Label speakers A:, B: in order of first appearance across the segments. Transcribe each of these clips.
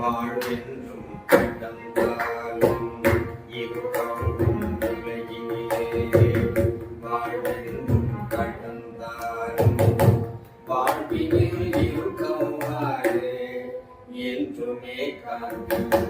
A: வாழ்வென்றும் கடந்தாலும் இருக்கும் உலகிலே வாழ்வென்றும் கடந்தாலும் வாழ்வினில் இருக்கும் என்றுமே காண்போம்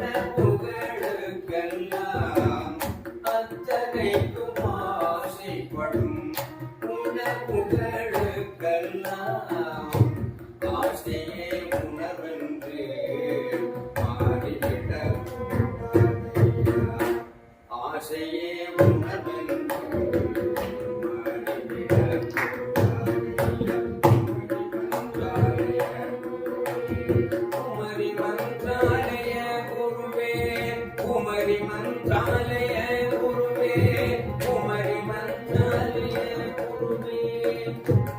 A: that Thank you.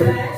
A: say.